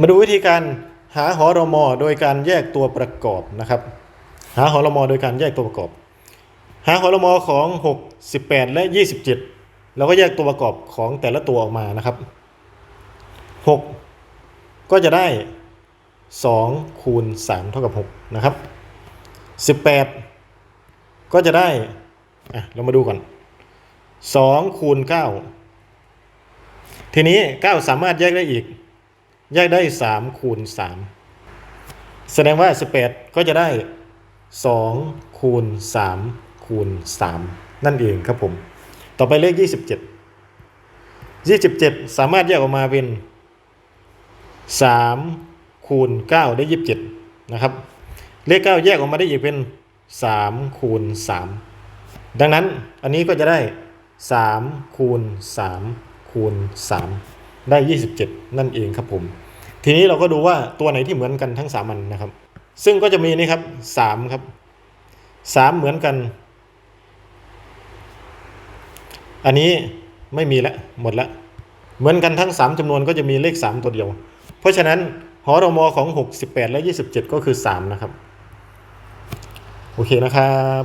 มาดูวิธีการหาหอรมอโดยการแยกตัวประกอบนะครับ หาหอรมอโดยการแยกตัวประกอบ หาหอรมอของ 6 18 และ 27 เราก็แยกตัวประกอบของแต่ละตัวออกมานะครับ 6 ก็จะได้ 2 คูณ 3 เท่ากับ 6 นะครับ 18 ก็จะได้อะเรามาดูก่อน 2 คูณ 9 ทีนี้ 9 สามารถแยกได้อีก แยกได้3คูณ3แสดงว่า 18 ก็จะได้ 2 คูณ 3 คูณ 3 นั่นเองครับผม ต่อไปเลข 27 27 สามารถแยกออกมาเป็น 3 คูณ 9 ได้ 27 นะครับ เลข 9 แยกออกมาได้อีกเป็น 3 คูณ 3 ดังนั้นอันนี้ก็จะได้ 3 คูณ 3 คูณ 3 ได้ 27 นั่นเองครับผม ทีนี้เราก็ดูว่าตัวไหนที่เหมือนกันทั้งสามันนะครับ ซึ่งก็จะมีนี่ครับ3ครับ 3 เหมือนกัน อันนี้ไม่มีละหมดละเหมือนกันทั้ง 3จำนวนก็จะมีเลข 3 ตัวเดียว เพราะฉะนั้นหอรมอของ 68 และ 27 ก็คือ 3 นะครับ โอเคนะครับ